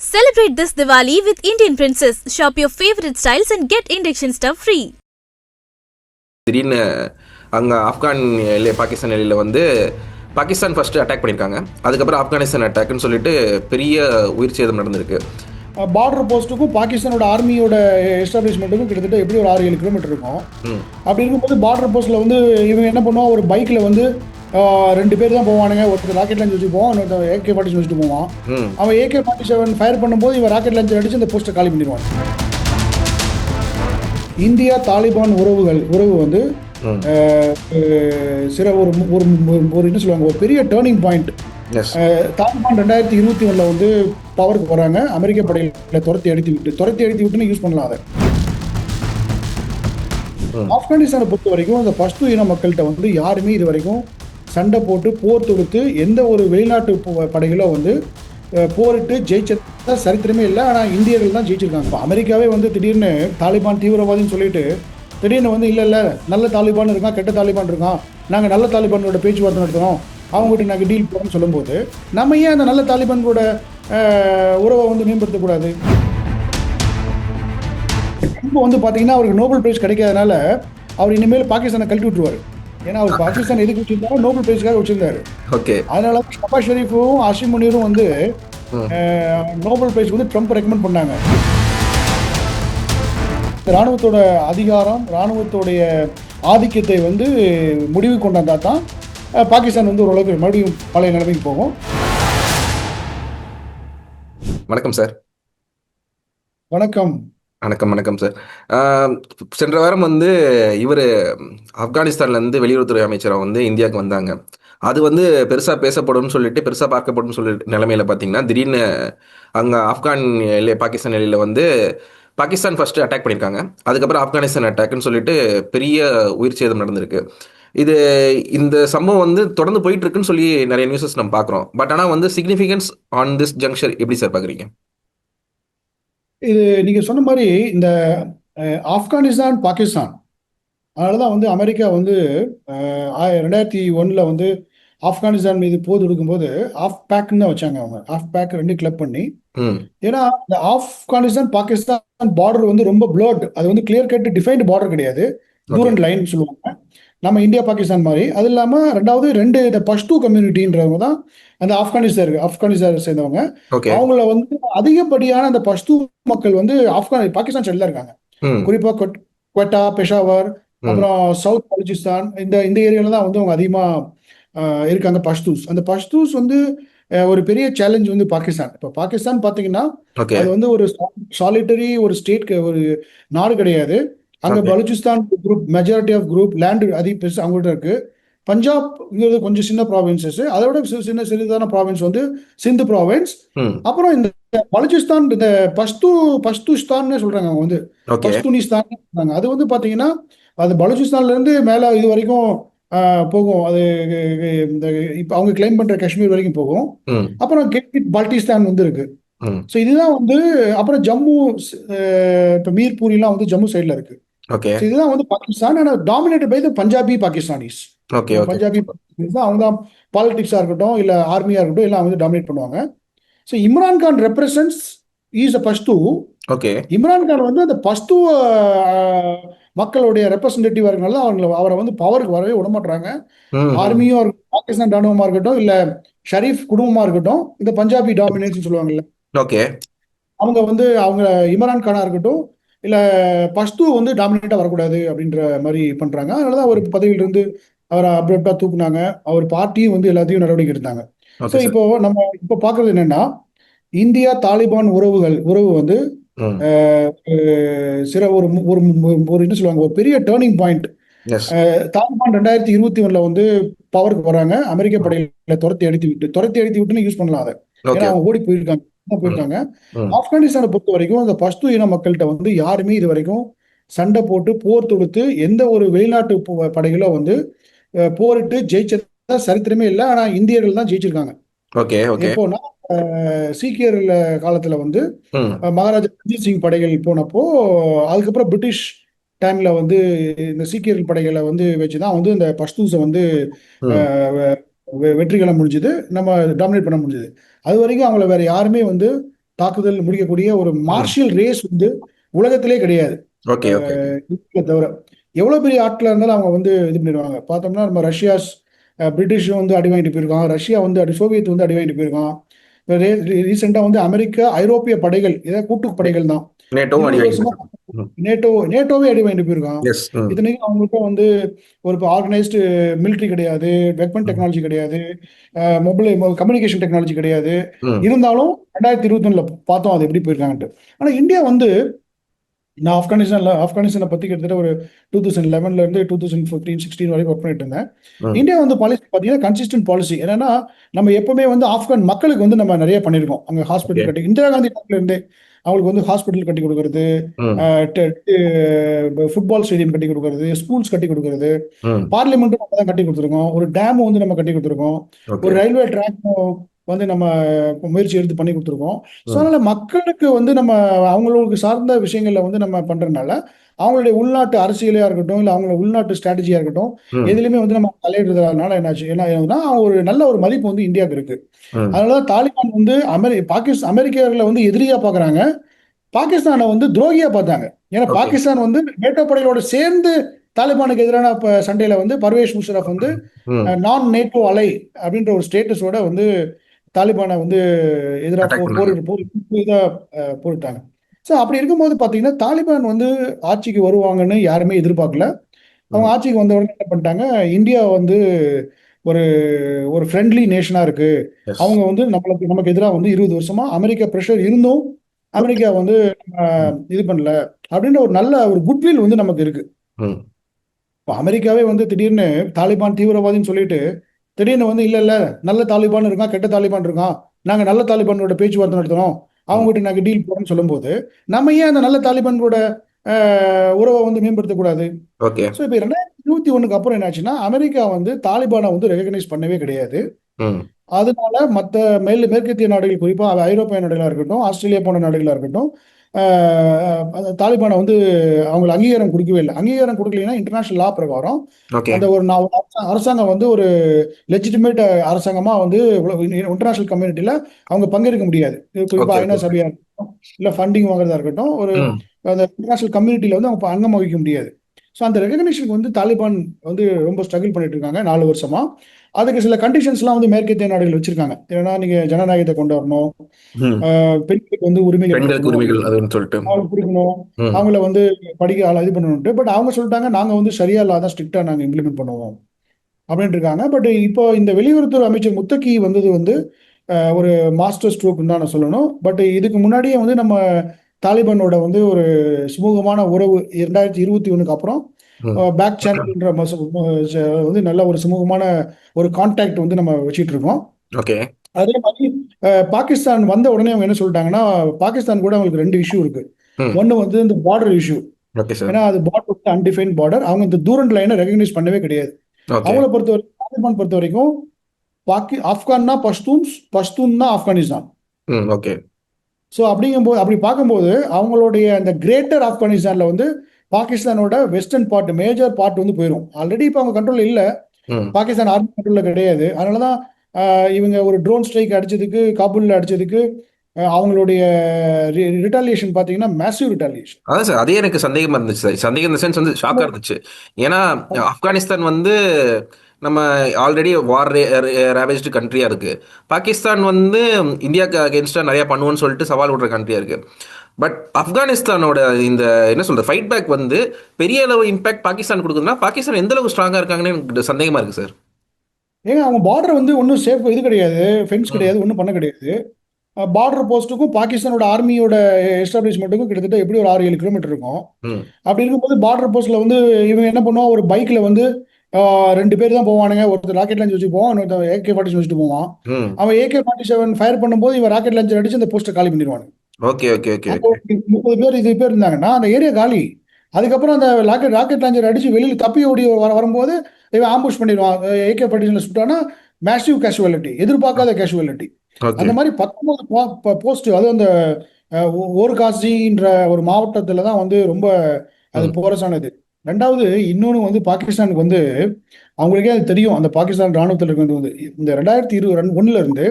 Celebrate this Diwali with Indian Princess. Shop your favorite styles and get induction stuff free. திடீர்னு அங்கே ஆப்கான் எல்லை பாகிஸ்தான் எல்லையில் வந்து பாகிஸ்தான் ஃபஸ்ட்டு அட்டாக் பண்ணியிருக்காங்க அதுக்கப்புறம் ஆப்கானிஸ்தான் அட்டாக்னு சொல்லிட்டு பெரிய உயிர் சேதம் நடந்திருக்கு. பார்டர் போஸ்ட்டுக்கும் பாகிஸ்தானோட ஆர்மியோட எஸ்டாப்ளிஷ்மெண்ட்டுக்கும் கிட்டத்தட்ட எப்படி ஒரு ஆறு ஏழு கிலோமீட்டர் இருக்கும். அப்படி இருக்கும்போது பார்டர் போஸ்ட்டில் வந்து இவங்க என்ன பண்ணுவான் ஒரு பைக்கில் வந்து ரெண்டு பேர் தான் போவானுங்க. ஒருத்தர் ராக்கெட் லான்ச் வச்சு போவான் இன்னொருத்தர் ஏகே ஃபார்ட்டி வச்சுட்டு போவான். அவன் ஏகே ஃபார்ட்டி செவன் ஃபயர் பண்ணும்போது இவன் ராக்கெட் லான்ச் அடிச்சு அந்த போஸ்ட்டை காலி பண்ணிடுவான். இந்தியா தாலிபான் உறவுகள் உறவு வந்து சில ஒரு ஒரு என்ன சொல்லுவாங்க ஒரு பெரிய டேர்னிங் பாயிண்ட் தாலிபான் ரெண்டாயிரத்தி இருபத்தி ஒன்றில் வந்து பவருக்கு வராங்க அமெரிக்க படைகளை துரத்தி அடித்து விட்டு துரத்தி அடித்து விட்டுன்னு யூஸ் பண்ணலாம் அதை. ஆப்கானிஸ்தானை பொறுத்த வரைக்கும் அந்த பஷ்து இன மக்கள்கிட்ட வந்து யாருமே இது வரைக்கும் சண்டை போட்டு போர் தொடுத்து எந்த ஒரு வெளிநாட்டு படைகளோ வந்து போரிட்டு ஜெயிச்சதா சரித்திரமே இல்லை. ஆனால் இந்தியர்கள் தான் ஜெயிச்சிருக்காங்க. இப்போ அமெரிக்காவே வந்து திடீர்னு தாலிபான் தீவிரவாதின்னு சொல்லிட்டு திடீர்னு வந்து இல்லை இல்லை நல்ல தாலிபான் இருக்கான் கெட்ட தாலிபான் இருக்கான். நாங்கள் நல்ல தாலிபானோட பேச்சுவார்த்தை நடத்துகிறோம் அவங்ககிட்ட நாங்கள் டீல் போகிறோம்னு சொல்லும்போது நம்ம ஏன் அந்த நல்ல தாலிபான்களோட உறவை வந்து மேம்படுத்தக்கூடாது இப்போ வந்து பார்த்தீங்கன்னா அவருக்கு நோபல் பிரைஸ் கிடைக்காதனால அவர் இனிமேல் பாகிஸ்தானை கழட்டி விட்டுருவார். ஏன்னா அவர் பாகிஸ்தான் எதுக்கு வச்சிருந்தாரோ நோபல் பிரைஸ்க்காக வச்சிருந்தாரு ஓகே. அதனால ஷபா ஷெரீஃபும் ஆஷிம் முனீரும் வந்து நோபல் பிரைஸ் வந்து ட்ரம்ப் ரெக்கமெண்ட் பண்ணாங்க. ராணுவத்தோட அதிகாரம் ராணுவத்தோடைய ஆதிக்கத்தை வந்து முடிவு கொண்டாந்தா தான் பாகிஸ்தான் வந்து ஓரளவுக்கு மறுபடியும் பழைய நிலைமைக்கு போகும். வணக்கம் சார். வணக்கம். வணக்கம் வணக்கம் சார் சென்ற வாரம் வந்து இவர் ஆப்கானிஸ்தான்லேருந்து வெளியுறவுத்துறை அமைச்சராக வந்து இந்தியாவுக்கு வந்தாங்க. அது வந்து பெருசாக பேசப்படும்னு சொல்லிட்டு பெருசாக பார்க்கப்படும் சொல்லிட்டு நிலைமையில பார்த்தீங்கன்னா திடீர்னு அங்கே ஆப்கான் எல்லை பாகிஸ்தான் எல்லையில் வந்து பாகிஸ்தான் ஃபர்ஸ்ட் அட்டாக் பண்ணியிருக்காங்க அதுக்கப்புறம் ஆப்கானிஸ்தான் அட்டாக்னு சொல்லிட்டு பெரிய உயிர் சேதம் நடந்திருக்கு. இது இந்த சம்பவம் வந்து தொடர்ந்து போயிட்டு இருக்குன்னு சொல்லி நிறைய நியூஸஸ் நம்ம பார்க்குறோம். பட் ஆனால் வந்து சிக்னிஃபிகன்ஸ் ஆன் திஸ் ஜங்ஷர் எப்படி சார் பார்க்குறீங்க இது நீங்கள் சொன்ன மாதிரி இந்த ஆப்கானிஸ்தான் பாகிஸ்தான். அதனால தான் வந்து அமெரிக்கா வந்து ரெண்டாயிரத்தி ஒன்றில் வந்து ஆப்கானிஸ்தான் மீது போர் தொடுக்கும்போது ஆஃப் பேக்னு தான் வச்சாங்க அவங்க. ஆஃப் பேக் ரெண்டு கிளப் பண்ணி. ஏன்னா இந்த ஆப்கானிஸ்தான் பாகிஸ்தான் பார்டர் வந்து ரொம்ப ப்ளோட் அது வந்து கிளியர் கட் டிஃபைன்டு பார்டர் கிடையாது தூரண்ட் லைன் சொல்லுவாங்க. நம்ம இந்தியா பாகிஸ்தான் மாதிரி. அது இல்லாமல் ரெண்டாவது ரெண்டு இந்த பஷ்து கம்யூனிட்டின்றவங்க தான் அந்த ஆப்கானிஸ்தான் ஆப்கானிஸ்தான் சேர்ந்தவங்க. அவங்கள வந்து அதிகப்படியான அந்த பஷ்து மக்கள் வந்து ஆப்கான் பாகிஸ்தான் சைடில் இருக்காங்க. ம். குறிப்பா கொட்- குவெட்டா பெஷாவர். அப்புறம் சவுத் பலுச்சிஸ்தான் இந்த இந்த ஏரியால தான் வந்து அவங்க அதிகமா ஆஹ், இருக்காங்க பஷ்தூஸ் அந்த பஷ்தூஸ் வந்து ஒரு பெரிய சேலஞ்ச் வந்து பாகிஸ்தான். இப்போ பாகிஸ்தான் பார்த்தீங்கன்னா ஓகே அது வந்து ஒரு சாலிட்டரி ஒரு ஸ்டேட் ஒரு நாடு கிடையாது. அங்க. Baluchistan group majority of group land அதிக பெருசு அவங்கள்ட்ட இருக்கு. பஞ்சாப்ங்கிறது கொஞ்சம் சின்ன ப்ராவின்சஸ் அதை விட சின்ன சிறிதான ப்ராவின்ஸ் வந்து சிந்து ப்ராவின்ஸ் அப்புறம் இந்த பலுச்சிஸ்தான் இந்த பஷ்து பஷ்துஸ்தான்னு சொல்றாங்க அவங்க வந்து. ஓகே. பஷ்தூனிஸ்தான் சொல்றாங்க. அது வந்து பாத்தீங்கன்னா அது பலுச்சிஸ்தான்ல இருந்து மேல இது வரைக்கும் போகும். அது இந்த இப்போ அவங்க கிளைம் பண்ற காஷ்மீர் வரைக்கும் போகும். அப்புறம் கில்கிட் பால்டிஸ்தான் வந்து இருக்கு. ஸோ இதுதான் வந்து அப்புறம் ஜம்மு இப்போ மீர்பூரிலாம் வந்து ஜம்மு சைடில் இருக்கு. ஓகே இதுதான் வந்து பாகிஸ்தான். ஆனால் dominated by the Punjabi Pakistanis okay Punjabi தான் அவங்க தான் பாலிடிக்ஸாக இருக்கட்டும் இல்லை ஆர்மியாக இருக்கட்டும் எல்லாம் வந்து டாமினேட் பண்ணுவாங்க. So Imran Khan represents is a Pashtu okay Imran Khan வந்து அந்த பஷ்து அஹ், மக்களுடைய ரெப்ரசன்டேட்டிவாக இருக்கனால அவங்கள அவரை வந்து பவருக்கு வரவே விட மாட்டாங்க ம் ஆர்மியும் இருக்கட்டும் பாகிஸ்தான் ராணுவமாக இருக்கட்டும் இல்லை ஷரீஃப் குடும்பமாக இருக்கட்டும் இந்த பஞ்சாபி டாமினேட்ஸ் சொல்லுவாங்கல்ல. ஓகே அவங்க வந்து அவங்க இம்ரான் கானா இருக்கட்டும் இல்ல பஷ்து வந்து டாமினேட்டா வரக்கூடாது அப்படின்ற மாதிரி பண்றாங்க. அதனாலதான் அவர் பதவியிலிருந்து அவரை அப்ரப்டா தூக்குனாங்க. அவர் பார்ட்டியும் வந்து எல்லாத்தையும் நடவடிக்கை எடுத்தாங்க. ஸோ இப்போ நம்ம இப்போ பார்க்கறது என்னன்னா இந்தியா தாலிபான் உறவுகள் உறவு வந்து சில ஒரு ஒரு ஒரு என்ன சொல்லுவாங்க ஒரு பெரிய டேர்னிங் பாயிண்ட் தாலிபான் ரெண்டாயிரத்தி இருபத்தி ஒண்ணுல வந்து பவருக்கு வராங்க. அமெரிக்க படைகளை துரத்தி அடித்து விட்டு துரத்தி அடித்து விட்டுன்னு யூஸ் பண்ணலாம் அதை. ஏன்னா அவங்க ஓடி போயிருக்காங்க. போயிருக்காங்க ஆப்கானிஸ்தானை பொறுத்த வரைக்கும் அந்த பஷ்து இன மக்கள்கிட்ட வந்து யாருமே இது வரைக்கும் சண்டை போட்டு போர் தொடுத்து எந்த ஒரு வெளிநாட்டு படைகளோ வந்து போரிட்டு ஜெயிச்சதா சரித்திரமே இல்லை. ஆனா இந்தியர்கள் தான் ஜெயிச்சிருக்காங்க. Okay okay. எப்போனா சீக்கியர்கள் காலத்துல வந்து மகாராஜா ரஞ்சித் சிங் படைகள் போனப்போ அதுக்கப்புறம் பிரிட்டிஷ் டைம்ல வந்து இந்த சீக்கியர்கள் படைகளை வந்து வச்சுதான் வந்து இந்த பஷ்தூஸை வந்து ம் அஹ், வெ- வெ- வெற்றி கொள்ள முடிஞ்சது. நம்ம டாமினேட் பண்ண முடிஞ்சது. அது வரைக்கும் அவங்கள வேற யாருமே வந்து தாக்குதல் முடிக்கக்கூடிய ஒரு மார்ஷியல் ரேஸ் வந்து உலகத்திலே கிடையாது. தவிர. எவ்வளவு பெரிய ஆட்களா இருந்தாலும் அவங்க வந்து இது பண்ணிடுவாங்க. பார்த்தோம்னா நம்ம ரஷ்யாஸ் பிரிட்டிஷும் வந்து அடி வாங்கிட்டு போயிருக்கான் ரஷ்யா வந்து அடி சோவியத் வந்து அடி வாங்கிட்டு போயிருக்கான். ரீசெண்டா வந்து அமெரிக்கா ஐரோப்பிய படைகள் இதை கூட்டு படைகள் தான். நேட்டோ நேட்டோவே அடி வாங்கிட்டு போயிருக்கான். இத்தனைக்கும் அவங்களுக்கு வந்து ஒரு ஆர்கனைஸ்டு மிலிட்ரி கிடையாது வெப்பன் டெக்னாலஜி கிடையாது மொபைல் கம்யூனிகேஷன் டெக்னாலஜி கிடையாது. இருந்தாலும் ரெண்டாயிரத்தி இருபத்தொன்னுல பார்த்தோம் அது எப்படி போயிருக்காங்கன்ட்டு ஆனா இந்தியா வந்து நான் ஆப்கானிஸ்தான்ல ஆப்கானிஸ்தானை பத்தி கிட்டத்தட்ட ஒரு டூ தௌசண்ட் லெவன்ல இருந்து டூ தௌசண்ட் ஃபிஃப்டீன் சிக்ஸ்டீன் வரைக்கும் ஒர்க் பண்ணிட்டு இருந்தேன். இந்தியா வந்து பாலிசி பார்த்தீங்கன்னா கன்சிஸ்டன்ட் பாலிசி என்னன்னா நம்ம எப்பவுமே வந்து ஆப்கான் மக்களுக்கு வந்து நம்ம நிறைய பண்ணியிருக்கோம். அங்க ஹாஸ்பிட்டல். கட்டி இந்திரா காந்தி இருந்தே அவங்களுக்கு வந்து ஹாஸ்பிட்டல் கட்டி கொடுக்கறது ஃபுட்பால் ஸ்டேடியம் கட்டி கொடுக்கறது ஸ்கூல்ஸ் கட்டி கொடுக்கறது. பார்லிமெண்ட்டும் நம்ம தான் கட்டி கொடுத்துருக்கோம். ஒரு டேம் வந்து நம்ம கட்டி கொடுத்துருக்கோம். ஒரு ரயில்வே ட்ராக் வந்து நம்ம முயற்சி எடுத்து பண்ணி கொடுத்துருக்கோம். ஸோ அதனால மக்களுக்கு வந்து நம்ம அவங்களுக்கு சார்ந்த விஷயங்கள்ல வந்து நம்ம பண்றதுனால அவங்களுடைய உள்நாட்டு அரசியலையா இருக்கட்டும் இல்லை அவங்களோட உள்நாட்டு ஸ்ட்ராட்டஜியா இருக்கட்டும் எதுலையுமே வந்து நம்ம தலையிடுறதுனால என்னாச்சு என்ன ஆகுதுன்னா ஒரு நல்ல ஒரு மதிப்பு வந்து இந்தியாவுக்கு இருக்கு. அதனால தாலிபான் வந்து அமெரி பாகிஸ்தான் அமெரிக்கர்களை வந்து எதிரியா பார்க்கறாங்க பாகிஸ்தானை வந்து துரோகியா பார்த்தாங்க. ஏன்னா. பாகிஸ்தான் வந்து நேட்டோ படைகளோட சேர்ந்து தாலிபானுக்கு எதிரான சண்டையில வந்து பர்வேஷ் முஷரப் வந்து நான் நேட்டோ அலை அப்படின்ற ஒரு ஸ்டேட்டஸோட வந்து தாலிபானை வந்து எதிராக போர். போர் போரிட்டாங்க. ஸோ அப்படி இருக்கும்போது பார்த்தீங்கன்னா தாலிபான் வந்து ஆட்சிக்கு வருவாங்கன்னு யாருமே எதிர்பார்க்கல. அவங்க. ஆட்சிக்கு வந்த உடனே என்ன பண்ணிட்டாங்க இந்தியா வந்து ஒரு ஒரு ஃப்ரெண்ட்லி நேஷனா இருக்கு. அவங்க வந்து நம்மளுக்கு நமக்கு எதிராக வந்து இருபது வருஷமா அமெரிக்கா ப்ரெஷர் இருந்தும் அமெரிக்கா வந்து இது பண்ணல அப்படின்ற ஒரு நல்ல ஒரு குட்வில் வந்து நமக்கு இருக்கு. இப்போ அமெரிக்காவே வந்து திடீர்னு தாலிபான் தீவிரவாதின்னு சொல்லிட்டு திடீர்னு வந்து இல்ல இல்ல நல்ல தாலிபான் இருக்கான் கெட்ட தாலிபான் இருக்கான் நாங்க நல்ல தாலிபானோட பேச்சுவார்த்தை நடத்துறோம். அவங்ககிட்ட நாங்க டீல் போறோம்னு சொல்லும்போது நம்ம ஏன் அந்த நல்ல தாலிபானோட ஆஹ், உறவை வந்து மேம்படுத்தக்கூடாது ஓகே. ஸோ இப்போ ரெண்டாயிரத்தி இருபத்தி ஒண்ணுக்கு அப்புறம் என்னாச்சுன்னா அமெரிக்கா வந்து தாலிபானை வந்து ரெகக்னைஸ் பண்ணவே கிடையாது. அதனால மற்ற மேல் மேற்கத்திய நாடுகள் குறிப்பாக ஐரோப்பிய நாடுகளாக இருக்கட்டும் ஆஸ்திரேலியா போன்ற நாடுகளாக இருக்கட்டும் தாலிபானை வந்து அவங்களுக்கு அங்கீகாரம் கொடுக்கவே இல்லை. அங்கீகாரம் கொடுக்கலைன்னா இன்டர்நேஷனல் லா பிரகாரம் அந்த ஒரு நான் அரசாங்கம் வந்து ஒரு லெஜிட்டிமேட் அரசாங்கமா வந்து இன்டர்நேஷனல் கம்யூனிட்டியில அவங்க பங்கேற்க முடியாது. குறிப்பா ஐநா. சபையா இருக்கட்டும் இல்ல ஃபண்டிங் வாங்குறதா இருக்கட்டும் ஒரு அந்த இன்டர்நேஷனல் கம்யூனிட்டியில வந்து அவங்க அங்கம் வகிக்க முடியாது. ஸோ அந்த ரெகக்னிஷனுக்கு வந்து தாலிபான் வந்து ரொம்ப ஸ்ட்ரகிள் பண்ணிட்டு இருக்காங்க நாலு வருஷமா. அதுக்கு சில கண்டிஷன்ஸ்லாம் வந்து மேற்கத்திய நாடுகள் வச்சிருக்காங்க. ஏன்னா நீங்க ஜனநாயகத்தை கொண்டு வரணும். பெண்களுக்கு வந்து உரிமைகள் சொல்லிட்டு. கொடுக்கணும். அவங்கள வந்து படிக்க ஆள இது பண்ணணும்ட்டு. பட் அவங்க சொல்லிட்டாங்க நாங்க வந்து சரியா இல்லாத ஸ்ட்ரிக்டா நாங்க இம்ப்ளிமெண்ட் பண்ணுவோம். அப்படின்ட்டு இருக்காங்க. பட் இப்போ இந்த வெளியுறவுத்துறை அமைச்சர் முத்தகி வந்தது வந்து ஒரு மாஸ்டர் ஸ்ட்ரோக் தான் நான் சொல்லணும். பட் இதுக்கு முன்னாடியே வந்து நம்ம தாலிபானோட வந்து ஒரு சுமூகமான உறவு இரண்டாயிரத்தி இருபத்தி ஒண்ணுக்கு அப்புறம் பேக் சேனல்ன்ற வந்து நல்ல ஒரு சுமூகமான ஒரு கான்டாக்ட் வந்து நம்ம வச்சிட்டு இருக்கோம் ஓகே அதே மாதிரி பாகிஸ்தான் வந்த உடனே அவங்க என்ன சொல்லிட்டாங்கன்னா பாகிஸ்தான் கூட அவங்களுக்கு ரெண்டு இஷ்யூ இருக்கு. ஒன்னு வந்து இந்த பார்டர் இஷ்யூ ஏன்னா அது பார்டர் வந்து அன்டிஃபைன் பார்டர் அவங்க இந்த தூரண்ட் லைனை ரெகக்னைஸ் பண்ணவே கிடையாது. அவங்கள பொறுத்த வரைக்கும் தாலிபான் பொறுத்த வரைக்கும் பாக்கி ஆப்கான்னா பஷ்தூன்ஸ் பஷ்தூன்னா ஆப்கானிஸ்தான். ஓகே ஸோ அப்படிங்கும்போது அப்படி பார்க்கும்போது அவங்களுடைய அந்த கிரேட்டர் ஆப்கானிஸ்தான்ல வந்து பாகிஸ்தானோட வெஸ்டர்ன் பார்ட் மேஜர் பார்ட் வந்து போயிடும் ஆல்ரெடி இப்போ அவங்க கண்ட்ரோல் இல்லை. பாகிஸ்தான் ஆர்மி கண்ட்ரோல்ல கிடையாது. அதனால தான் இவங்க ஒரு ட்ரோன் ஸ்ட்ரைக் அடிச்சதுக்கு காபூல்ல அடிச்சதுக்கு அவங்களுடைய ரிட்டாலியேஷன் பார்த்தீங்கன்னா மேசிவ் ரிட்டாலியேஷன் அதான் சார் அதே எனக்கு சந்தேகமா இருந்துச்சு சார் சந்தேகம் இந்த சென்ஸ் வந்து ஷாக்கா இருந்துச்சு. ஏன்னா ஆப்கானிஸ்தான் வந்து நம்ம ஆல்ரெடி வார் ரேவேஜ்டு கண்ட்ரியா இருக்கு. பாகிஸ்தான் வந்து இந்தியாவுக்கு அகேன்ஸ்டா நிறைய பண்ணுவோம்னு சொல்லிட்டு சவால் விடுற கண்ட்ரியா இருக்கு. பட் ஆப்கானிஸ்தானோட இந்த என்ன சொல்றது ஃபைட் பேக் வந்து பெரிய அளவு இம்பாக்ட் பாகிஸ்தான் கொடுக்குதுன்னா பாகிஸ்தான் எந்த அளவுக்கு ஸ்ட்ராங்கா இருக்காங்கன்னு எனக்கு சந்தேகமா இருக்கு சார் ஏங்க அவங்க பார்டர் வந்து ஒன்றும் சேஃப் இது கிடையாது ஃபென்ஸ். கிடையாது ஒன்றும் பண்ண கிடையாது. பார்டர் போஸ்ட்டுக்கும் பாகிஸ்தானோட ஆர்மியோட எஸ்டாப்ளிஷ்மெண்ட்டுக்கும் கிட்டத்தட்ட எப்படி ஒரு ஆறு ஏழு கிலோமீட்டர் இருக்கும். அப்படி இருக்கும்போது பார்டர் போஸ்ட்ல வந்து இவங்க என்ன பண்ணுவான் ஒரு பைக்ல வந்து ரெண்டு பேர் தான் போவானுங்க. ஒருத்தர் ராக்கெட் லான்ச் வச்சு போவான் இன்னொருத்தர் ஏகே ஃபார்ட்டி வச்சுட்டு போவான். அவன் ஏகே ஃபார்ட்டி செவன் ஃபயர் பண்ணும்போது இவன் ராக்கெட் லான்ச்சர் அடிச்சு அந்த போஸ்ட்டை காலி பண்ணிடுவாங்க ஓகே ஓகே ஓகே முப்பது பேர் இது பேர் இருந்தாங்கன்னா அந்த ஏரியா காலி. அதுக்கப்புறம் அந்த ராக்கெட் ராக்கெட் லான்ச்சர் அடிச்சு வெளியில தப்பி ஓடி வர வரும்போது இவன் ஆம்புஷ் பண்ணிடுவான். ஏகே ஃபார்ட்டி சுட்டானா மேசிவ் கேஷுவாலிட்டி எதிர்பார்க்காத கேஷுவாலிட்டி அந்த மாதிரி பத்தொன்பது போஸ்ட் அதுவும் அந்த அஹ், ஓ- ஓர்காசின்ற ஒரு மாவட்டத்துல தான் வந்து ரொம்ப அது ம். ரெண்டாவது இன்னொன்று வந்து பாகிஸ்தானுக்கு வந்து அவங்களுக்கே அது தெரியும் அந்த பாகிஸ்தான் ராணுவத்தில் இருக்கிறது வந்து. இந்த ரெண்டாயிரத்தி இருபது ஒன்னுல இருந்து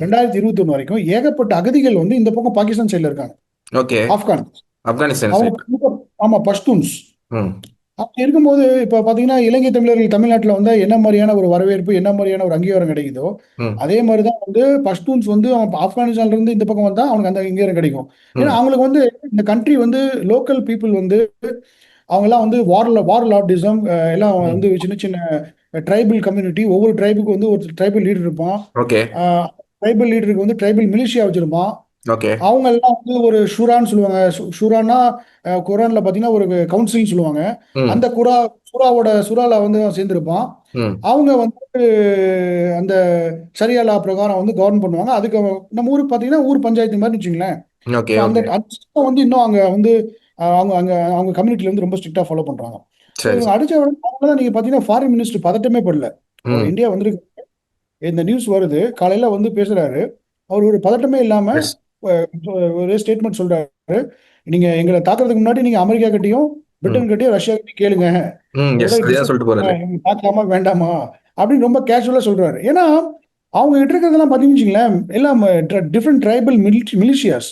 ரெண்டாயிரத்தி இருபத்தி ஒன்று வரைக்கும் ஏகப்பட்ட அகதிகள் வந்து இந்த பக்கம் பாகிஸ்தான் சைடில் இருக்காங்க. ஓகே. ஆப்கான். ஆப்கானிஸ்தான். அவங்க ஆமா பஷ்தூன்ஸ். அப்படி இருக்கும்போது இப்போ பார்த்தீங்கன்னா இலங்கை தமிழர்கள் தமிழ்நாட்டில் வந்து என்ன மாதிரியான ஒரு வரவேற்பு என்ன மாதிரியான ஒரு அங்கீகாரம் கிடைக்குதோ. அதே மாதிரி தான் வந்து பஷ்தூன்ஸ் வந்து அவன் ஆப்கானிஸ்தான்ல இருந்து இந்த பக்கம் வந்தா அவனுக்கு அந்த அங்கீகாரம் கிடைக்கும். ஏன்னா. அவங்களுக்கு வந்து இந்த கண்ட்ரி வந்து லோக்கல் பீப்புள் வந்து அவங்கெல்லாம் வந்து வார் வார் லார்டிசம் எல்லாம். வந்து சின்ன சின்ன ட்ரைபல் கம்யூனிட்டி ஒவ்வொரு ட்ரைபுக்கு வந்து ஒரு ட்ரைபல் லீடர் இருப்பான். ஓகே ட்ரைபல் லீடருக்கு வந்து ட்ரைபல் மிலிஷியா வச்சிருப்பான். ஓகே அவங்க எல்லாம் வந்து ஒரு ஷூரான்னு சொல்லுவாங்க. ஷூரான்னா குரான்ல பார்த்தீங்கன்னா ஒரு கவுன்சில்னு சொல்லுவாங்க. அந்த குரா சுறாவோட சுறால வந்து சேர்ந்திருப்பான். அவங்க வந்து அந்த சரியாலா பிரகாரம் வந்து கவர்ன் பண்ணுவாங்க. அதுக்கு நம்ம ஊர் பார்த்தீங்கன்னா ஊர் பஞ்சாயத்து மாதிரி வச்சுங்களேன் அந்த வந்து இன்னும் அங்க வந்து அவங்க அங்க அவங்க கம்யூனிட்டில வந்து ரொம்ப ஸ்ட்ரிக்டா ஃபாலோ பண்றாங்க. அடிச்ச உடனே நீங்க பாத்தீங்கன்னா ஃபாரின் மினிஸ்டர் பதட்டமே படல. இந்தியா வந்திருக்கு இந்த நியூஸ் வருது. காலையில வந்து பேசுறாரு. அவர் ஒரு பதட்டமே இல்லாம ஒரே ஸ்டேட்மெண்ட் சொல்றாரு. நீங்க எங்களை தாக்குறதுக்கு முன்னாடி நீங்க அமெரிக்கா கிட்டயும் பிரிட்டன் கிட்டயும் ரஷ்யா கிட்டயும் கேளுங்க. பார்க்கலாமா வேண்டாமா? அப்படின்னு ரொம்ப கேஷுவலா சொல்றாரு. ஏன்னா அவங்க கிட்ட இருக்கிறதெல்லாம் பார்த்தீங்கன்னு வச்சுங்களேன் எல்லாம் டிஃப்ரெண்ட் ட்ரைபல் மிலிஷியாஸ்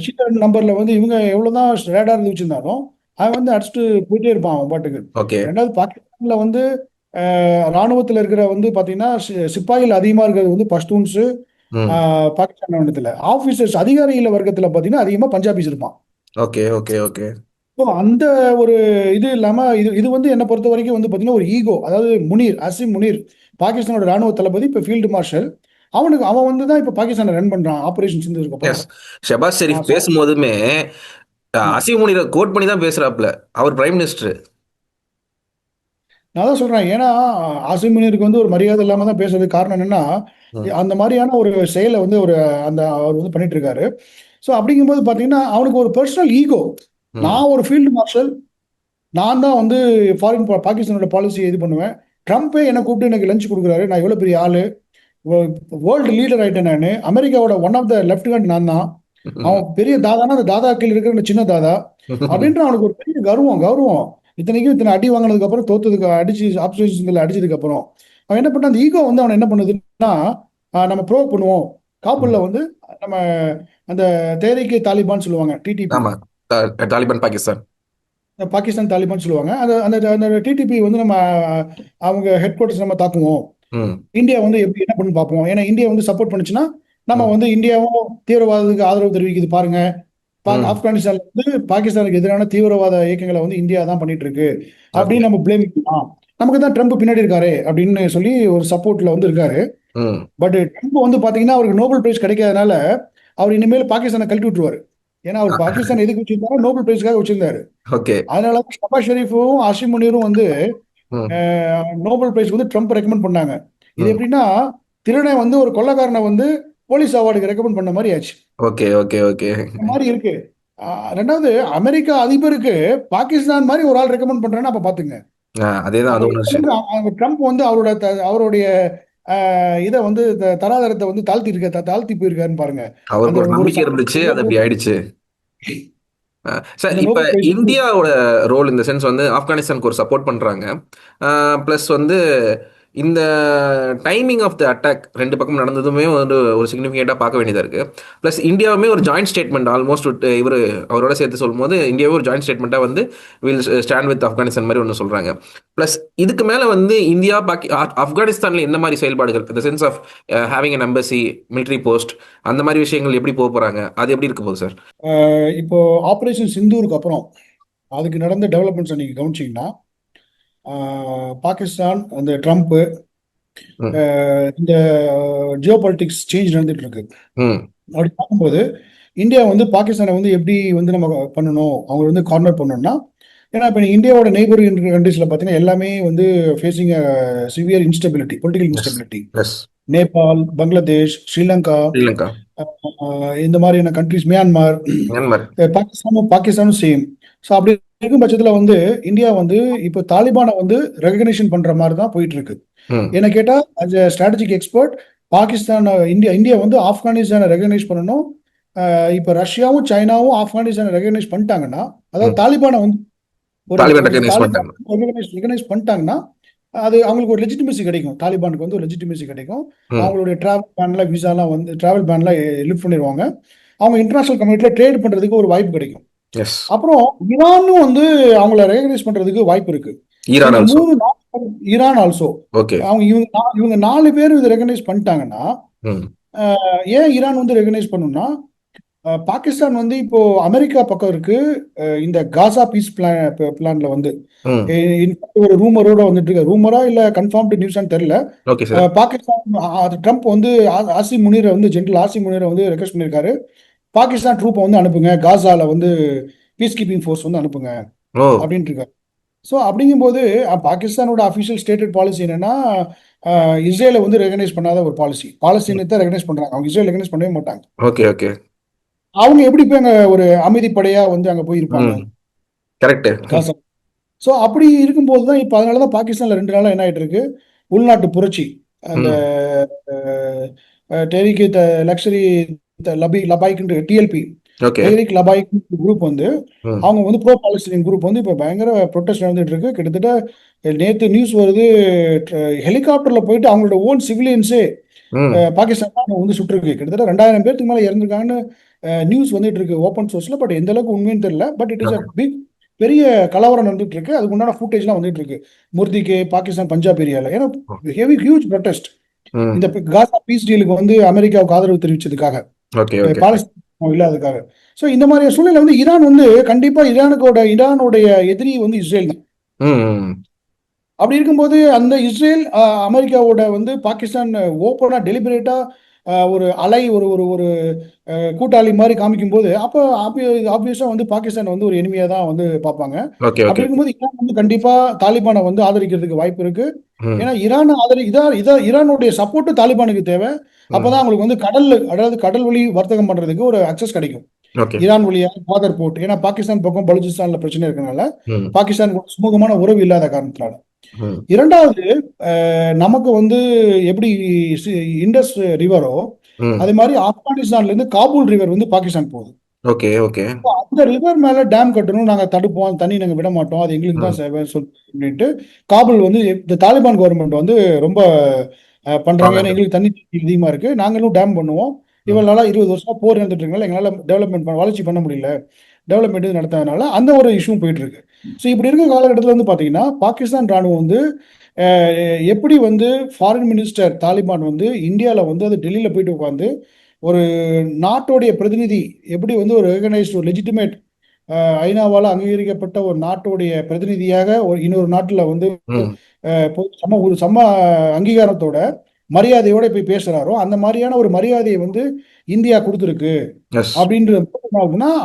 சின்ன நம்பர்ல வந்து இவங்க எவ்வளவுதான் ரேடார் வச்சிருந்தாலும் அவன் வந்து அடிச்சுட்டு போயிட்டே இருப்பான் அவன் பாட்டுக்கு. ரெண்டாவது பாகிஸ்தான்ல வந்து ராணுவத்துல இருக்கிற வந்து பாத்தீங்கன்னா சி- சிப்பாய்கள் அதிகமா இருக்கிறது வந்து பஷ்தூன்ஸ் ம். பாகிஸ்தான் ராணுவத்துல. ஆபீசர்ஸ் அதிகாரிகள வர்க்கத்துல பாத்தீங்கன்னா அதிகமா பஞ்சாபிஸ் இருப்பான். Okay okay okay. ஸோ அந்த ஒரு இது இல்லாம இது இது வந்து என்னை பொறுத்த வரைக்கும் வந்து பாத்தீங்கன்னா ஒரு ஈகோ அதாவது முனீர் அசிம் முனீர் பாகிஸ்தானோட ராணுவ தளபதி இப்ப ஃபீல்டு மார்ஷல் அவனுக்கு அவன் வந்து தான் இப்ப பாகிஸ்தானை ரன் பண்றான் ஆபரேஷன் எஸ் ஷெபாஸ் so- பேசும்போதுமே. அசீம் முனிரை கோட் பண்ணி தான் பேசுறாப்ல அவர் பிரைம் மினிஸ்டர் நான் தான் சொல்றேன். ஏன்னா முனீருக்கு வந்து ஒரு மரியாதை இல்லாம தான் பேசுறதுக்கு காரணம் என்னன்னா. அந்த மாதிரியான ஒரு செயலை வந்து ஒரு அந்த அவர் வந்து பண்ணிட்டு இருக்காரு ஸோ அப்படிங்கும்போது பாத்தீங்கன்னா அவனுக்கு ஒரு பர்சனல் ஈகோ. நான் ஒரு ஃபீல்டு மார்ஷல் நான் தான் வந்து ஃபாரின் பாகிஸ்தானோட பாலிசி இது பண்ணுவேன். ட்ரம்ப்பே என்னை கூப்பிட்டு எனக்கு லஞ்ச் கொடுக்குறாரு. நான் எவ்வளோ பெரிய ஆளு? வேர்ல்டு லீடர் ஆயிட்டேன் நான். அமெரிக்காவோட one of the left hand நான் தான். அவன் பெரிய தாதானா அந்த தாதா கீழ் இருக்கிற சின்ன தாதா. அப்படின்ற அவனுக்கு ஒரு பெரிய கர்வம் கௌரவம். இத்தனைக்கும் இத்தனை அடி வாங்கினதுக்கு அப்புறம் தோத்ததுக்கு அடிச்சு ஆப்ஷன்ஸ்ல அடிச்சதுக்கு அப்புறம் அவன் என்ன பண்ண அந்த ஈகோ வந்து அவன் என்ன பண்ணுதுன்னா நம்ம ப்ரோவ் பண்ணுவோம். காபூல்ல வந்து நம்ம அந்த தேரிக்கை தாலிபான் சொல்லுவாங்க டிடிபி தாலிபான் பாகிஸ்தான். பாகிஸ்தான் தாலிபான் சொல்லுவாங்க. அந்த அந்த டிடிபி வந்து நம்ம அவங்க ஹெட் குவார்ட்டர்ஸ் நம்ம தாக்குவோம். இந்தியா வந்து எப்படி என்ன பண்ணி பார்ப்போம். ஏன்னா இந்தியா வந்து சப்போர்ட் பண்ணுச்சுன்னா நம்ம. வந்து இந்தியாவும் தீவிரவாதத்துக்கு ஆதரவு தெரிவிக்குது பாருங்க. ஆப்கானிஸ்தான்ல வந்து பாகிஸ்தானுக்கு எதிரான தீவிரவாத இயக்கங்களை வந்து இந்தியா தான் பண்ணிட்டு இருக்கு. அப்படின்னு நம்ம பிளேம் பண்ணலாம். நமக்கு தான் ட்ரம்ப் பின்னாடி இருக்காரு அப்படின்னு சொல்லி ஒரு சப்போர்ட்ல வந்து இருக்காரு. பட் ட்ரம்ப் வந்து பாத்தீங்கன்னா அவருக்கு நோபல் பிரைஸ் கிடைக்காதனால அவர் இனிமேல் பாகிஸ்தானை கழட்டி விட்டுருவாரு. ஏன்னா அவர் பாகிஸ்தான் எதுக்கு வச்சிருந்தாரு நோபல் பிரைஸ்க்காக வச்சிருந்தாரு. அதனால ஷபா ஷெரீஃபும் ஆசிம் முனீரும் வந்து நோபல் பிரைஸ் வந்து ட்ரம்ப் ரெக்கமெண்ட் பண்ணாங்க. இது. எப்படின்னா திருடனை வந்து ஒரு கொள்ளக்காரனை வந்து போலீஸ் அவார்டுக்கு ரெக்கமெண்ட் பண்ண மாதிரி ஆச்சு. Okay okay okay. இந்த மாதிரி இருக்கு. ரெண்டாவது அமெரிக்கா அதிபருக்கு பாகிஸ்தான் மாதிரி ஒரு ஆள் ரெக்கமெண்ட் பண்றேன்னா அப்ப பாத்துங்க. ட்ரம்ப் வந்து அவரோட அவருடைய இதை வந்து தராதரத்தை வந்து தாழ்த்தி இருக்க தாழ்த்தி போயிருக்காருன்னு பாருங்க. அவருக்கு ஒரு நம்பிக்கை இருந்துச்சு அது அப்படி ஆயிடுச்சு. சார் இப்போ இந்தியாவோட ரோல் இந்த சென்ஸ் வந்து ஆப்கானிஸ்தானுக்கு ஒரு சப்போர்ட் பண்ணுறாங்க ப்ளஸ் வந்து இந்த டைமிங் ஆஃப் த அட்டாக் ரெண்டு பக்கம் நடந்ததுமே வந்து ஒரு சிக்னிஃபிகண்ட்டாக பார்க்க வேண்டியதாக இருக்குது ப்ளஸ் இந்தியாவுமே ஒரு ஜாயிண்ட் ஸ்டேட்மெண்ட் ஆல்மோஸ்ட் இவர் அவரோட சேர்த்து சொல்லும்போது இந்தியாவே ஒரு ஜாயிண்ட் ஸ்டேட்மெண்ட்டாக வந்து வில் ஸ்டாண்ட் வித் ஆப்கானிஸ்தான் மாதிரி ஒன்று சொல்கிறாங்க ப்ளஸ் இதுக்கு மேலே வந்து இந்தியா பாக்கி ஆப்கானிஸ்தானில் எந்த மாதிரி செயல்பாடுகள் இந்த sense of having an embassy military post அந்த மாதிரி விஷயங்கள் எப்படி போக போகிறாங்க அது எப்படி இருக்க போகுது சார் இப்போ ஆப்ரேஷன் சிந்தூருக்கு அப்புறம் அதுக்கு நடந்த டெவலப்மெண்ட்ஸை நீங்கள் கவனிச்சிங்கன்னா பாகிஸ்தான் அந்த ட்ரம்ப். இந்த ஜியோ பாலிட்டிக்ஸ் சேஞ்ச் நடந்துட்டு இருக்கு அப்படி பார்க்கும்போது இந்தியா வந்து பாகிஸ்தானை வந்து எப்படி வந்து நம்ம பண்ணணும் அவங்க வந்து கார்னர் பண்ணணும்னா ஏன்னா இப்போ இந்தியாவோட நெய்பர் கண்ட்ரீஸ்ல பார்த்தீங்கன்னா எல்லாமே வந்து facing severe instability political instability Nepal Bangladesh Sri Lanka இந்த மாதிரியான கண்ட்ரிஸ் மியான்மர் பாகிஸ்தானும் பாகிஸ்தானும் சேம் ஸோ அப்படி இருக்கும் பட்சத்தில் வந்து இந்தியா வந்து இப்போ தாலிபானை வந்து ரெகக்னிஷன் பண்ற மாதிரி தான் போயிட்டு இருக்கு என்ன கேட்டா as a strategic expert Pakistan India India வந்து ஆப்கானிஸ்தானை ரெகக்னைஸ் பண்ணணும். இப்போ ரஷ்யாவும் சைனாவும் ஆப்கானிஸ்தானை ரெகக்னைஸ் பண்ணிட்டாங்கன்னா அதாவது. தாலிபானை வந்து. ரெகனைஸ் பண்ணிட்டாங்கன்னா அது அவங்களுக்கு ஒரு லெஜிட்டிமசி கிடைக்கும். தாலிபானுக்கு வந்து ஒரு லெஜிட்டிமசி கிடைக்கும். அவங்களுடைய டிராவல் பேன்ல விசாலாம் வந்து டிராவல் பேன்ல லிஃப்ட் பண்ணிடுவாங்க அவங்க இன்டர்நேஷனல் கம்யூனிட்டியில் ட்ரேட் பண்றதுக்கு ஒரு வாய்ப்பு கிடைக்கும். அப்புறம் ஈரானும் வந்து அவங்கள ரெகனைஸ் பண்றதுக்கு வாய்ப்பு இருக்கு. ஈரான் ஈரான் ஆல்சோ அவங்க இவங்க இவங்க நாலு பேர் இதை ரெகனைஸ் பண்ணிட்டாங்கன்னா ஏன் ஈரான் வந்து ரெகனைஸ் பண்ணும்னா பாகிஸ்தான் வந்து இப்போ அமெரிக்கா பக்கம் இருக்கு இந்த காசா பீஸ் பிளான் பிளான்ல வந்து. ஒரு ரூமரோட வந்துட்டு இருக்கு. ரூமரா இல்ல கன்ஃபார்ம்டு நியூஸான்னு தெரியல. பாகிஸ்தான் ட்ரம்ப் வந்து ஆசி முனீரை வந்து ஜென்ரல் ஆசி முனீரை வந்து ரெக்வஸ்ட் பண்ணியிருக்காரு பாகிஸ்தான் ட்ரூப்பை வந்து அனுப்புங்க. காசால வந்து பீஸ் கீப்பிங் ஃபோர்ஸ் வந்து அனுப்புங்க அப்படின்ட்டு இருக்காரு ஸோ அப்படிங்கும்போது பாகிஸ்தானோட அஃபிஷியல் ஸ்டேட்டட் பாலிசி என்னன்னா இஸ்ரேலை வந்து ரெகனைஸ் பண்ணாத ஒரு பாலிசி பாலஸ்தீனத்தை ரெகனைஸ் பண்றாங்க? அவங்க இஸ்ரேல் ரெகனைஸ் பண்ணவே மாட்டாங்க. Okay okay. அவங்க எப்படி போய் அங்க ஒரு அமைதிப்படையா வந்து அங்க போய் இருப்பாங்க ம் கரெக்ட் ஸோ அப்படி இருக்கும்போது தான் இப்போ அதனால தான் பாகிஸ்தான்ல ரெண்டு நாளா என்ன ஆயிட்டு இருக்கு உள்நாட்டு புரட்சி. அந்த டெரிக்கு லக்ஸரி லபி லபாய்க்கு டிஎல்பி லபாய்க் குரூப் வந்து அவங்க வந்து ப்ரோ பாலஸ்தீனியன் குரூப் வந்து இப்போ பயங்கர ப்ரொட்டஸ்ட் நடந்துட்டு இருக்கு. கிட்டத்தட்ட நேற்று நியூஸ் வருது ஹெலிகாப்டர்ல போயிட்டு அவங்களோட ஓன் சிவிலியன்ஸே பாகிஸ்தான் வந்து சுட்டிருக்கு. கிட்டத்தட்ட ரெண்டாயிரம் பேருக்கு மேலே இறந்துருக்காங்கன்னு நியூஸ் வந்துட்டு இருக்கு ஓப்பன் சோர்ஸ்ல பட் எந்த அளவுக்கு உண்மைன்னு தெரியல. But it is a big பெரிய கலவரம் நடந்துட்டு இருக்கு. அதுக்கு உண்டான ஃபுட்டேஜ்லாம் வந்துட்டு இருக்கு. முர்திக்கு பாகிஸ்தான் பஞ்சாப் ஏரியால ஏன்னா ஹெவி ஹியூஜ் ப்ரொட்டஸ்ட் இந்த காசா பீஸ் டீலுக்கு வந்து அமெரிக்காவுக்கு ஆதரவு தெரிவிச்சதுக்காக. Okay okay. பாலஸ்தீன் இல்லாததுக்காக. ஸோ இந்த மாதிரி சூழ்நிலை வந்து ஈரான் வந்து கண்டிப்பா ஈரானுக்கோட ஈரானுடைய எதிரி வந்து இஸ்ரேல் தான். அப்படி இருக்கும்போது அந்த இஸ்ரேல் அமெரிக்காவோட வந்து பாகிஸ்தான் ஓப்பனாக டெலிபரேட்டா ஒரு அலை ஒரு ஒரு ஒரு கூட்டாளி மாதிரி காமிக்கும்போது அப்போ ஆப்வியஸாக வந்து பாகிஸ்தான் வந்து ஒரு எனிமையாக தான் வந்து பார்ப்பாங்க. அப்படி இருக்கும்போது ஈரான் வந்து கண்டிப்பா தாலிபானை வந்து ஆதரிக்கிறதுக்கு வாய்ப்பு இருக்கு. ஏன்னா ஈரான் ஆதரி இதா இதா ஈரானுடைய சப்போர்ட் தாலிபானுக்கு தேவை. அப்பதான் அவங்களுக்கு வந்து கடல் அதாவது கடல் வழி வர்த்தகம் பண்றதுக்கு ஒரு அக்சஸ் கிடைக்கும். ஈரான் வழியா பாதர் போர்ட் ஏன்னா பாகிஸ்தான் பக்கம் பலுச்சிஸ்தான்ல பிரச்சனை இருக்கனால பாகிஸ்தான் சுமூகமான உறவு இல்லாத காரணத்தினால. இரண்டாவது நமக்கு வந்து எப்படி இண்டஸ் ரிவரோ அதே மாதிரி ஆப்கானிஸ்தான்ல இருந்து காபூல் ரிவர் வந்து பாகிஸ்தான் போகுது. Okay okay. அந்த ரிவர் மேல டேம் கட்டணும் நாங்க தடுப்போம் தண்ணி நாங்க விட மாட்டோம் அது எங்களுக்கு தான் சேவை சொல்லி அப்படின்ட்டு காபூல் வந்து இந்த தாலிபான் கவர்மெண்ட் வந்து ரொம்ப பண்றாங்க. ஏன்னா எங்களுக்கு தண்ணி அதிகமா இருக்கு. நாங்களும் டேம் பண்ணுவோம். இவ்வளவு நாளா இருபது வருஷமா போர் நடந்துட்டு இருக்கனால எங்களால டெவலப்மெண்ட் வளர்ச்சி பண்ண முடியல. டெவலப்மெண்ட் நடத்தாதனால அந்த ஒரு இஷ்யூ போயிட்டு இருக்கு ஸோ இப்படி இருக்க காலகட்டத்தில் வந்து பாத்தீங்கன்னா பாகிஸ்தான் ராணுவம் வந்து எப்படி வந்து ஃபாரின் மினிஸ்டர் தாலிபான் வந்து இந்தியாவில் வந்து அது டெல்லியில் போயிட்டு உட்காந்து ஒரு நாட்டோடைய பிரதிநிதி எப்படி வந்து ஒரு ஆர்கனைஸ்ட் ஒரு லெஜிட்டிமேட் ஐநாவால் அங்கீகரிக்கப்பட்ட ஒரு நாட்டோடைய பிரதிநிதியாக ஒரு இன்னொரு நாட்டில் வந்து சம ஒரு சம அங்கீகாரத்தோட மரியாதையோட போய் பேசுறாரோ அந்த மாதிரியான ஒரு மரியாதையை வந்து இந்தியா கொடுத்துருக்கு அப்படின்றது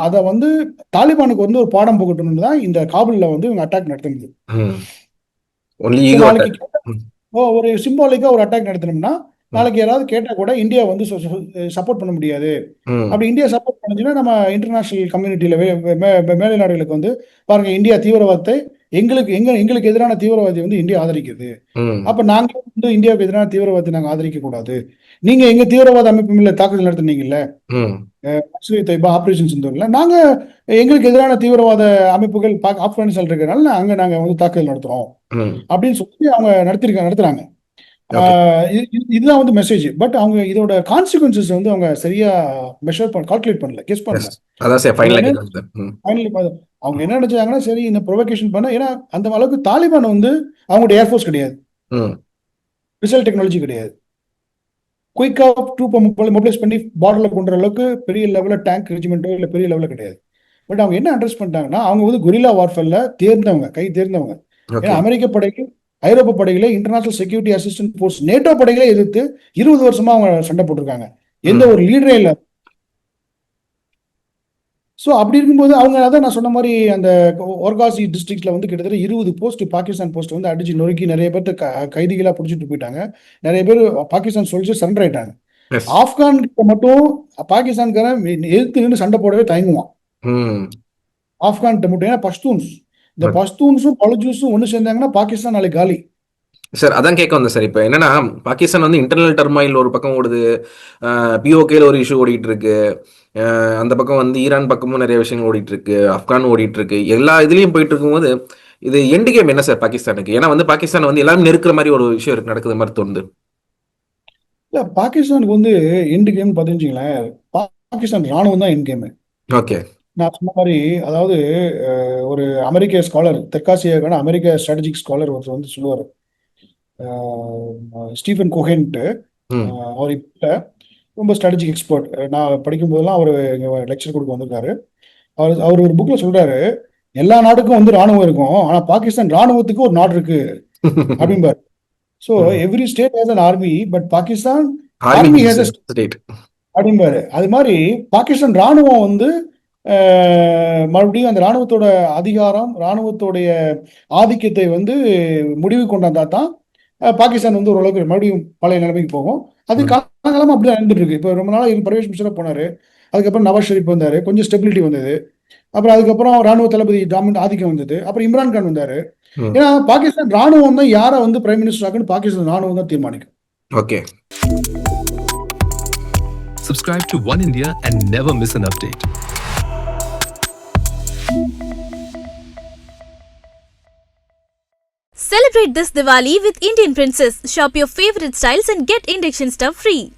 அதை வந்து தாலிபானுக்கு வந்து ஒரு பாடம் புகட்டணும்னு தான் இந்த காபூல்ல வந்து இவங்க அட்டாக் நடத்துனது. ஒரு சிம்பாலிக்கா ஒரு அட்டாக் நடத்தினோம்னா நாளைக்கு யாராவது கேட்டா கூட இந்தியா வந்து சப்போர்ட் பண்ண முடியாது. அப்படி இந்தியா சப்போர்ட் பண்ணுச்சுன்னா நம்ம இன்டர்நேஷனல் கம்யூனிட்டியில மேலை நாடுகளுக்கு வந்து பாருங்க இந்தியா தீவிரவாதத்தை எங்களுக்கு எங்க எங்களுக்கு எதிரான தீவிரவாதி வந்து இந்தியா ஆதரிக்குது. அப்ப நாங்க வந்து இந்தியாவுக்கு எதிரான தீவிரவாதத்தை நாங்க ஆதரிக்க கூடாது நீங்க எங்க தீவிரவாத அமைப்பு மேல தாக்குதல் நடத்துனீங்கல்ல? தைபா ஆபரேஷன் சிந்தூர்ல. நாங்க எங்களுக்கு எதிரான தீவிரவாத அமைப்புகள் பாக்- ஆப்கானிஸ்தான் இருக்கிறனால அங்க நாங்க வந்து தாக்குதல் நடத்துறோம். அப்படின்னு சொல்லி அவங்க நடத்திருக்காங்க நடத்துறாங்க. இதுதான் வந்து மெசேஜ் பட் அவங்க இதோட கான்சிக்வன்சஸ் வந்து அவங்க சரியா மெஷர் பண்ண கால்குலேட் பண்ணல கெஸ் பண்ணல. அவங்க என்ன நினைச்சாங்கன்னா சரி இந்த ப்ரொவகேஷன் பண்ண ஏன்னா அந்த அளவுக்கு தாலிபான் வந்து அவங்களுடைய ஏர்ஃபோர்ஸ் கிடையாது. மிசைல் டெக்னாலஜி கிடையாது. குயிக்கா ட்ரூப்பை மொபிலைஸ் பண்ணி பார்டரில் கொண்டு வர அளவுக்கு பெரிய லெவலில் டேங்க் ரெஜிமெண்ட்டோ இல்லை பெரிய லெவலில் கிடையாது. பட் அவங்க என்ன அட்ரஸ் பண்ணிட்டாங்கன்னா அவங்க வந்து கொரில்லா வார்ஃபேர்ல தேர்ந்தவங்க கை தேர்ந்தவங்க. ஏன்னா அமெரிக்க படைகள் ஐரோப்பா படைகளை international security assistance force NATO படைகளை எதிர்த்து இருபது வருஷமா அவங்க சண்டை போட்டிருக்காங்க. எந்த ஒரு லீடரே இல்லை. ஸோ அப்படி இருக்கும்போது அவங்க அதான் நான் சொன்ன மாதிரி அந்த ஒர்காசி டிஸ்ட்ரிக்ட்ல வந்து கிட்டத்தட்ட இருபது போஸ்ட் பாகிஸ்தான் போஸ்ட் வந்து அடிச்சு நொறுக்கி நிறைய பேர்த்த க- கைதிகளா பிடிச்சிட்டு போயிட்டாங்க. நிறைய பேர் பாகிஸ்தான் சொல்லிச்சு சரண்டர் ஆயிட்டாங்க. ஆப்கான் மட்டும் பாகிஸ்தான்காரன் எதிர்த்து நின்று சண்டை போடவே தயங்குவான். ஆப்கான் மட்டும் ஏன்னா பஷ்தூன்ஸ் இந்த Okay. பஷ்தூன்ஸும் பலுஜூஸும் ஒன்று சேர்ந்தாங்கன்னா பாகிஸ்தான் நாளைக்கு காலி. சார் அதான் கேட்க வந்தேன் சார். இப்போ என்னன்னா பாகிஸ்தான் வந்து இன்டர்னல் டர்மாயில் ஒரு பக்கம் ஓடுது. பிஓகேல ஒரு இஷ்யூ ஓடிட்டு இருக்கு அந்த பக்கம் வந்து ஈரான் பக்கமும் நிறைய விஷயங்கள் ஓடிட்டு இருக்கு ஆப்கான் ஓடிட்டு இருக்கு எல்லா இதுலயும் போயிட்டு இருக்கும்போது இது எண்டு கேம் என்ன சார் பாகிஸ்தானுக்கு? ஏன்னா வந்து பாகிஸ்தான் வந்து எல்லாமே நெருக்கிற மாதிரி ஒரு விஷயம் இருக்கு நடக்குது மாதிரி தோணுது. இல்ல பாகிஸ்தானுக்கு வந்து எண்டு கேம் பார்த்துச்சிங்களேன் பாகிஸ்தான் ராணுவம் தான் எண்ட் கேமு ஓகே. நான் சொன்ன மாதிரி அதாவது அஹ், ஒரு அமெரிக்க ஸ்காலர் தெற்காசியாக்கான அமெரிக்க ஸ்ட்ராட்டஜிக் ஸ்காலர் ஒருத்தர் வந்து சொல்லுவார். ஸ்டீஃபன் கோஹென்ட்டு. ம். அவர் இப்போ ரொம்ப ஸ்ட்ராட்டஜிக் எக்ஸ்பர்ட் நான் படிக்கும் போதெல்லாம் அவர் லெக்சர் கொடுக்க வந்திருக்காரு. அவர் அவர் ஒரு புக்கில் சொல்றாரு எல்லா நாட்டுக்கும் வந்து ராணுவம் இருக்கும் ஆனால் பாகிஸ்தான் ராணுவத்துக்கு ஒரு நாடு இருக்கு. அப்படிம்பாரு. So. Every state has an army but Pakistan army state அப்படிம்பாரு. அது மாதிரி பாகிஸ்தான் ராணுவம் வந்து மறுபடியும் அந்த ராணுவத்தோட அதிகாரம் ராணுவத்தோடைய ஆதிக்கத்தை வந்து முடிவு கொண்டாந்தா தான் பாகிஸ்தான் வந்து ஓரளவுக்கு மறுபடியும் பழைய நிலைமைக்கு போகும். அது ம். காலகாலமா அப்படியே நடந்துட்டு இருக்கு. இப்போ ரொம்ப நாளா இது பர்வேஷ் மிஸ்ரா போனாரு. அதுக்கப்புறம் நவாஸ் ஷெரீப் வந்தாரு. கொஞ்சம் ஸ்டெபிலிட்டி வந்தது. அப்புறம் அதுக்கப்புறம் ராணுவ தளபதி டாமின் ஆதிக்கம் வந்தது. அப்புறம் இம்ரான் கான் வந்தாரு. ஏன்னா பாகிஸ்தான் ராணுவம் தான் யாரை வந்து பிரைம் மினிஸ்டர் ஆக்குன்னு பாகிஸ்தான் ராணுவம் தான் தீர்மானிக்கும். Okay. Subscribe to One India and never miss an update. Celebrate this Diwali with Indian Princess. Shop your favorite styles and get induction stuff free.